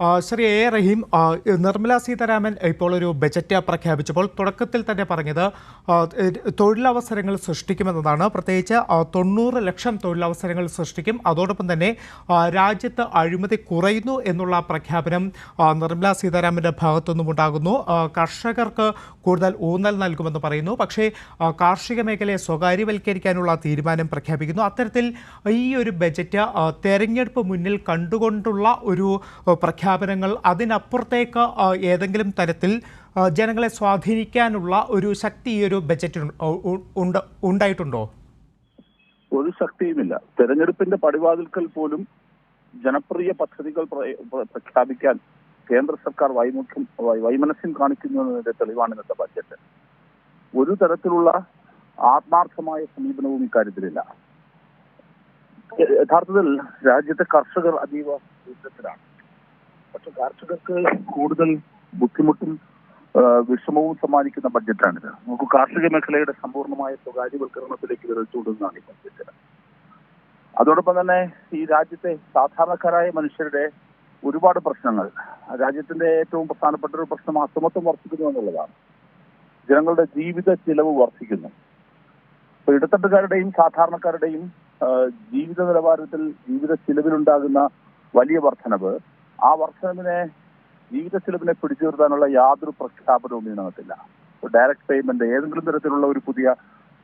Shri A. Rahim Nirmala Sitharaman ഇപ്പോൾ ഒരു budget പ്രഖ്യാപിച്ചപ്പോൾ തുടക്കത്തിൽ തന്നെ പറഞ്ഞത് തൊഴിലവസരങ്ങൾ സൃഷ്ടിക്കുമെന്നതാണ്. പ്രത്യേകിച്ച് തൊണ്ണൂറ് ലക്ഷം തൊഴിലവസരങ്ങൾ സൃഷ്ടിക്കും. അതോടൊപ്പം തന്നെ രാജ്യത്ത് അഴിമതി കുറയുന്നു എന്നുള്ള പ്രഖ്യാപനം നിർമ്മല സീതാരാമന്റെ ഭാഗത്തുനിന്നും ഉണ്ടാകുന്നു. കർഷകർക്ക് കൂടുതൽ ഊന്നൽ നൽകുമെന്ന് പറയുന്നു. പക്ഷേ കാർഷിക മേഖലയെ സ്വകാര്യവൽക്കരിക്കാനുള്ള തീരുമാനം പ്രഖ്യാപിക്കുന്നു. അത്തരത്തിൽ ഈ ഒരു ബജറ്റ് തെരഞ്ഞെടുപ്പ് മുന്നിൽ കണ്ടുകൊണ്ടുള്ള ഒരു ആ, പ്രഖ്യാപനങ്ങൾ അതിനപ്പുറത്തേക്ക് ഏതെങ്കിലും തരത്തിൽ ജനങ്ങളെ സ്വാധീനിക്കാനുള്ള ഒരു ശക്തി ഈ ഒരു ബജറ്റ് ഉണ്ട് ഉണ്ടായിട്ടുണ്ടോ? ഒരു ശക്തിയുമില്ല. തെരഞ്ഞെടുപ്പിന്റെ പടിവാതിൽക്കൽ പോലും ജനപ്രിയ പദ്ധതികൾ പ്ര- പ്ര- പ്രഖ്യാപിക്കാൻ കേന്ദ്ര സർക്കാർ വൈമുഖ്യം വൈമനസ്യം കാണിക്കുന്നു എന്നതിന്റെ തെളിവാണ് ഇന്നത്തെ ബജറ്റ്. ഒരു തരത്തിലുള്ള ആത്മാർത്ഥമായ സമീപനവും ഇക്കാര്യത്തിലില്ല. യഥാർത്ഥത്തിൽ രാജ്യത്തെ കർഷകർ അതീവ ദുരിതത്തിലാണ്. പക്ഷെ കർഷകർക്ക് കൂടുതൽ ബുദ്ധിമുട്ടും വിഷമവും സമ്മാനിക്കുന്ന ബഡ്ജറ്റാണിത്. നമുക്ക് കാർഷിക മേഖലയുടെ സമ്പൂർണമായ സ്വകാര്യവൽക്കരണത്തിലേക്ക് വിരൽ ചൂടുന്നതാണ് ഈ ബഡ്ജറ്റ്. അതോടൊപ്പം തന്നെ ഈ രാജ്യത്തെ സാധാരണക്കാരായ മനുഷ്യരുടെ ഒരുപാട് പ്രശ്നങ്ങൾ. രാജ്യത്തിന്റെ ഏറ്റവും പ്രധാനപ്പെട്ട ഒരു പ്രശ്നം അസമത്വം വർദ്ധിക്കുന്നു എന്നുള്ളതാണ്. ജനങ്ങളുടെ ജീവിത ചിലവ് വർദ്ധിക്കുന്നു. ഇപ്പൊ ഇടത്തട്ടുകാരുടെയും സാധാരണക്കാരുടെയും ജീവിത നിലവാരത്തിൽ ജീവിത ചിലവിലുണ്ടാകുന്ന വലിയ വർധനവ് ആ വർധനവിനെ ജീവിത ചെലവിനെ പിടിച്ചു യാതൊരു പ്രഖ്യാപനവും ഇതിനകത്തില്ല. ഡയറക്ട് പേയ്മെന്റ് ഏതെങ്കിലും തരത്തിലുള്ള ഒരു പുതിയ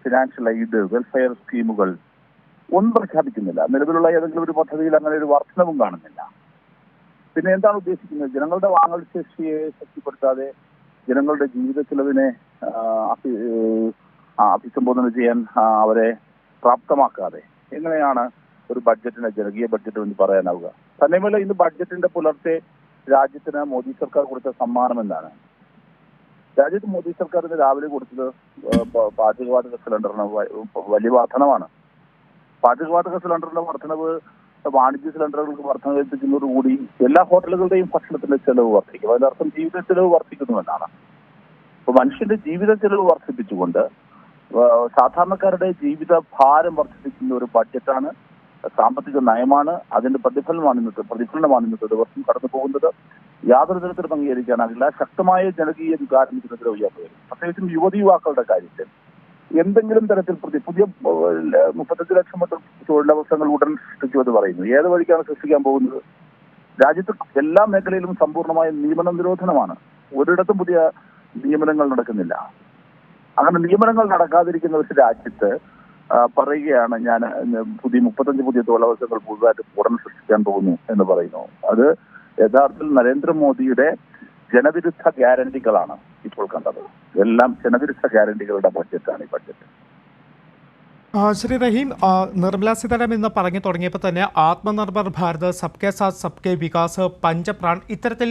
ഫിനാൻഷ്യൽ എയ്ഡ് വെൽഫെയർ സ്കീമുകൾ ഒന്നും പ്രഖ്യാപിക്കുന്നില്ല. നിലവിലുള്ള ഏതെങ്കിലും ഒരു പദ്ധതിയിൽ അങ്ങനെ ഒരു വർധനവും കാണുന്നില്ല. പിന്നെ എന്താണ് ഉദ്ദേശിക്കുന്നത്? ജനങ്ങളുടെ വാങ്ങൽ ശേഷിയെ ശക്തിപ്പെടുത്താതെ ജനങ്ങളുടെ ജീവിത ചെലവിനെ അഭി- അഭിസംബോധന ചെയ്യാൻ അവരെ പ്രാപ്തമാക്കാതെ എങ്ങനെയാണ് ഒരു ബഡ്ജറ്റിനെ ജനകീയ ബഡ്ജറ്റ് എന്ന് പറയാനാവുക? തന്നെയുമല്ല ഇന്ന് ബഡ്ജറ്റിന്റെ പുലർച്ചെ രാജ്യത്തിന് മോദി സർക്കാർ കൊടുത്ത സമ്മാനം എന്താണ്? രാജ്യത്ത് മോദി സർക്കാർ ഇന്ന് രാവിലെ കൊടുത്തത് പാചകവാതക സിലിണ്ടറിന് വലിയ വർധനമാണ് പാചകവാതക സിലിണ്ടറിന്റെ വർധനവ് വാണിജ്യ സിലിണ്ടറുകൾക്ക് വർധന എത്തിക്കുന്നതോടുകൂടി എല്ലാ ഹോട്ടലുകളുടെയും ഭക്ഷണത്തിന്റെ ചെലവ് വർദ്ധിക്കും. അതിനർത്ഥം ജീവിത ചെലവ് വർദ്ധിക്കുന്നുവെന്നാണ് അപ്പൊ മനുഷ്യന്റെ ജീവിത ചെലവ് വർദ്ധിപ്പിച്ചുകൊണ്ട് സാധാരണക്കാരുടെ ജീവിത ഭാരം വർദ്ധിപ്പിക്കുന്ന ഒരു ബഡ്ജറ്റാണ് സാമ്പത്തിക നയമാണ് അതിന്റെ പ്രതിഫലനമാണ് ഇന്നത്തെ പ്രതിഫലനമാണ് ഇന്നത്തെ ദിവസം കടന്നു പോകുന്നത്. യാതൊരു തരത്തിലും അംഗീകരിക്കാനാകില്ല. ശക്തമായ ജനകീയ വികാരം ഇതിനെതിരെ ഉയർന്നു പ്രത്യേകിച്ചും യുവതി യുവാക്കളുടെ കാര്യത്തിൽ എന്തെങ്കിലും തരത്തിൽ പ്രതി പുതിയ മുപ്പത്തഞ്ച് ലക്ഷം മറ്റും തൊഴിലവസരങ്ങൾ ഉടൻ സൃഷ്ടിക്കുമെന്ന് പറയുന്നു. ഏത് വഴിക്കാണ് സൃഷ്ടിക്കാൻ പോകുന്നത്? രാജ്യത്ത് എല്ലാ മേഖലയിലും സമ്പൂർണമായ നിയമന നിരോധനമാണ്. ഒരിടത്തും പുതിയ നിയമനങ്ങൾ നടക്കുന്നില്ല. അങ്ങനെ നിയമനങ്ങൾ നടക്കാതിരിക്കുന്ന ഒരു രാജ്യത്ത് പറയുകയാണ് ഞാൻ പുതിയ മുപ്പത്തഞ്ച് പുതിയ തൊഴിലവസരങ്ങൾ പുതുതായിട്ട് ഉടൻ സൃഷ്ടിക്കാൻ പോകുന്നു എന്ന് പറയുന്നു. അത് യഥാർത്ഥത്തിൽ നരേന്ദ്രമോദിയുടെ ജനവിരുദ്ധ ഗ്യാരണ്ടികളാണ് ഇപ്പോൾ കണ്ടത്. എല്ലാം ജനവിരുദ്ധ ഗ്യാരണ്ടികളുടെ ബഡ്ജറ്റാണ് ഈ ബഡ്ജറ്റ് ശ്രീ റഹീം നിർമ്മലാ സീതാരാമൻ ഇന്ന് പറഞ്ഞു തുടങ്ങിയപ്പോൾ തന്നെ ആത്മനിർഭർ ഭാരത് സബ്കെ സാത്ത് സബ്കെ വികാസ് പഞ്ചപ്രാൺ ഇത്തരത്തിൽ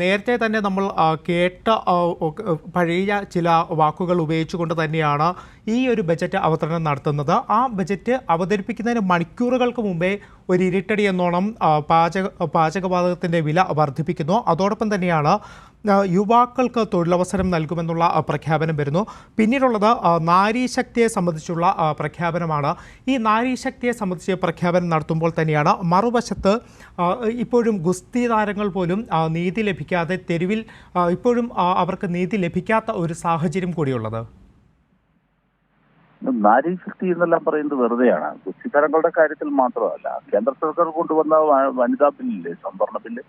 നേരത്തെ തന്നെ നമ്മൾ കേട്ട പഴയ ചില വാക്കുകൾ ഉപയോഗിച്ചുകൊണ്ട് തന്നെയാണ് ഈ ഒരു ബജറ്റ് അവതരണം നടത്തുന്നത്. ആ ബജറ്റ് അവതരിപ്പിക്കുന്നതിന് മണിക്കൂറുകൾക്ക് മുമ്പേ ഒരു ഇരുട്ടടി എന്നോണം പാചക പാചകവാതകത്തിന്റെ വില വർദ്ധിപ്പിക്കുന്നു. അതോടൊപ്പം തന്നെയാണ് യുവാക്കൾക്ക് തൊഴിലവസരം നൽകുമെന്നുള്ള പ്രഖ്യാപനം വരുന്നു. പിന്നീടുള്ളത് നാരീശക്തിയെ സംബന്ധിച്ചുള്ള പ്രഖ്യാപനമാണ്. ഈ നാരീശക്തിയെ സംബന്ധിച്ച് പ്രഖ്യാപനം നടത്തുമ്പോൾ തന്നെയാണ് മറുവശത്ത് ഇപ്പോഴും ഗുസ്തി താരങ്ങൾ പോലും നീതി ലഭിക്കാതെ തെരുവിൽ ഇപ്പോഴും അവർക്ക് നീതി ലഭിക്കാത്ത ഒരു സാഹചര്യം കൂടിയുള്ളത്. നാരീശക്തി എന്നെല്ലാം പറയുന്നത് വെറുതെയാണ്. ഗുസ്തി താരങ്ങളുടെ കാര്യത്തിൽ മാത്രമല്ല കേന്ദ്ര സർക്കാർ കൊണ്ടുവന്ന വനിതാ ബില്ലില്ലേ സംവരണ ബില്ല്?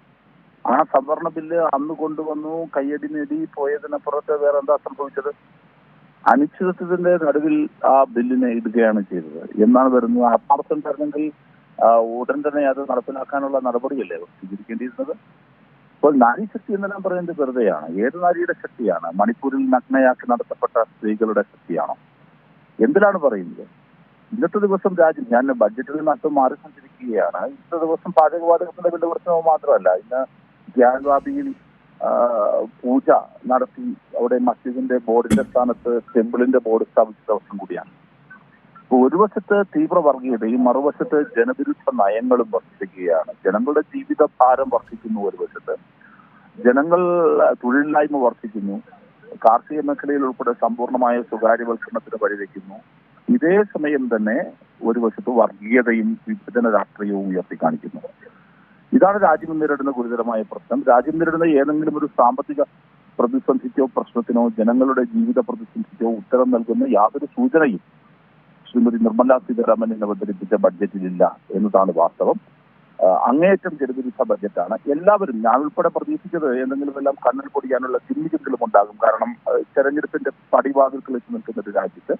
ആ സംവരണ ബില്ല് അന്ന് കൊണ്ടുവന്നു കയ്യടി നേടി പോയതിനപ്പുറത്ത് വേറെ എന്താ സംഭവിച്ചത്? അനിശ്ചിതത്വത്തിന്റെ നടുവിൽ ആ ബില്ലിനെ ഇടുകയാണ് ചെയ്തത്. എന്നാണ് വരുന്നത്? ആത്മാർത്ഥം തരണമെങ്കിൽ ഉടൻ തന്നെ അത് നടപ്പിലാക്കാനുള്ള നടപടിയല്ലേ സ്വീകരിക്കേണ്ടിയിരുന്നത്? അപ്പോൾ നാരീശക്തി എന്നെല്ലാം പറയുന്നത് വെറുതെയാണ്. ഏത് നാരിയുടെ ശക്തിയാണ്? മണിപ്പൂരിൽ നഗ്നയാക്കി നടത്തപ്പെട്ട സ്ത്രീകളുടെ ശക്തിയാണോ? എന്തിനാണ് പറയുന്നത്? ഇന്നത്തെ ദിവസം രാജ്യം ഞാൻ ബഡ്ജറ്റിൽ നിന്നും മാറി സഞ്ചരിക്കുകയാണ് ഇന്നത്തെ ദിവസം പാചകവാതകത്തിന്റെ വില പ്രശ്നവും മാത്രമല്ല. ഇന്ന് ഗ്യാൻവാബിയിൽ പൂജ നടത്തി അവിടെ മസ്ജിദിന്റെ ബോർഡിന്റെ സ്ഥാനത്ത് ടെമ്പിളിന്റെ ബോർഡ് സ്ഥാപിച്ച ദിവസം കൂടിയാണ്. ഒരു വശത്ത് തീവ്ര വർഗീയതയും മറുവശത്ത് ജനവിരുദ്ധ നയങ്ങളും വർദ്ധിക്കുകയാണ് ജനങ്ങളുടെ ജീവിത ഭാരം വർദ്ധിക്കുന്നു ഒരു വശത്ത്. ജനങ്ങൾ തൊഴിലില്ലായ്മ വർദ്ധിക്കുന്നു. കാർഷിക മേഖലയിൽ ഉൾപ്പെടെ സമ്പൂർണമായ സ്വകാര്യവൽക്കരണത്തിന് വഴിവെക്കുന്നു. ഇതേ സമയം തന്നെ ഒരു വശത്ത് വർഗീയതയും വിഭജന രാഷ്ട്രീയവും ഉയർത്തി കാണിക്കുന്നു ഇതാണ് രാജ്യം നേരിടുന്ന ഗുരുതരമായ പ്രശ്നം. രാജ്യം നേരിടുന്ന ഏതെങ്കിലും ഒരു സാമ്പത്തിക പ്രതിസന്ധിക്കോ പ്രശ്നത്തിനോ ജനങ്ങളുടെ ജീവിത പ്രതിസന്ധിക്കോ ഉത്തരം നൽകുന്ന യാതൊരു സൂചനയും ശ്രീമതി നിർമ്മല സീതാരാമൻ എന്ന് അവതരിപ്പിച്ച ബഡ്ജറ്റിലില്ല എന്നതാണ് വാസ്തവം. അങ്ങേയറ്റം ജനവിരുദ്ധ ബഡ്ജറ്റാണ്. എല്ലാവരും ഞാൻ ഉൾപ്പെടെ പ്രതീക്ഷിച്ചത് എന്തെങ്കിലും എല്ലാം കണ്ണിൽ പൊടിയാനുള്ള ചിന്തിക്കെങ്കിലും ഉണ്ടാകും. കാരണം തെരഞ്ഞെടുപ്പിന്റെ പടിവാതിൽക്കൽ എത്തി നിൽക്കുന്ന ഒരു രാജ്യത്ത്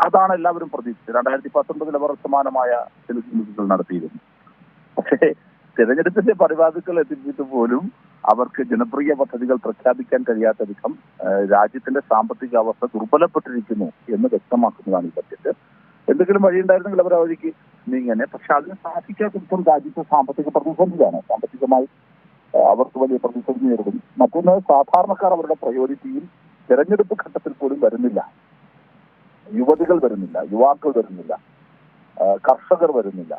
അതാണ് എല്ലാവരും പ്രതീക്ഷിച്ചത്. രണ്ടായിരത്തി പത്തൊമ്പതിൽ അവർ സമാനമായ ചില ചിന്തികൾ നടത്തിയിരുന്നു. പക്ഷേ തെരഞ്ഞെടുപ്പിന്റെ പരിപാടികൾ എത്തിച്ചിട്ട് പോലും അവർക്ക് ജനപ്രിയ പദ്ധതികൾ പ്രഖ്യാപിക്കാൻ കഴിയാത്ത വിധം രാജ്യത്തിന്റെ സാമ്പത്തിക അവസ്ഥ ദുർബലപ്പെട്ടിരിക്കുന്നു എന്ന് വ്യക്തമാക്കുന്നതാണ് ഈ ബഡ്ജറ്റ് എന്തെങ്കിലും വഴിയുണ്ടായിരുന്നെങ്കിൽ അവർ ആ നീങ്ങനെ പക്ഷെ അതിന് സാധിക്കാത്തപ്പോൾ രാജ്യത്തെ സാമ്പത്തിക പ്രതിസന്ധിയാണ്. സാമ്പത്തികമായി അവർക്ക് വലിയ പ്രതിസന്ധി നേരിടും. മറ്റൊന്ന് സാധാരണക്കാർ അവരുടെ പ്രയോറിറ്റിയിൽ തെരഞ്ഞെടുപ്പ് ഘട്ടത്തിൽ പോലും വരുന്നില്ല. യുവതികൾ വരുന്നില്ല യുവാക്കൾ വരുന്നില്ല കർഷകർ വരുന്നില്ല.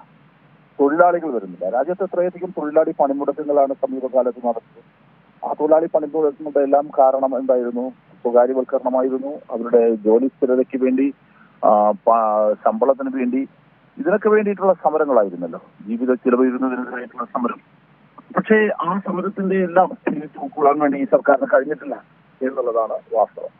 തൊഴിലാളികൾ വരുന്നില്ല. രാജ്യത്ത് എത്രയധികം തൊഴിലാളി പണിമുടക്കങ്ങളാണ് സമീപകാലത്ത് നടന്നത്. ആ തൊഴിലാളി പണിമുടക്കങ്ങളുടെ എല്ലാം കാരണം എന്തായിരുന്നു? സ്വകാര്യവൽക്കരണമായിരുന്നു. അവരുടെ ജോലി സ്ഥിരതയ്ക്ക് വേണ്ടി ശമ്പളത്തിന് വേണ്ടി ഇതിനൊക്കെ വേണ്ടിയിട്ടുള്ള സമരങ്ങളായിരുന്നല്ലോ. ജീവിത ചിലവഴിക്കുന്നതിനെതിരായിട്ടുള്ള സമരം. പക്ഷേ ആ സമരത്തിന്റെ എല്ലാം ഉൾക്കൊള്ളാൻ വേണ്ടി ഈ സർക്കാരിന് കഴിഞ്ഞിട്ടില്ല എന്നുള്ളതാണ് വാസ്തവം.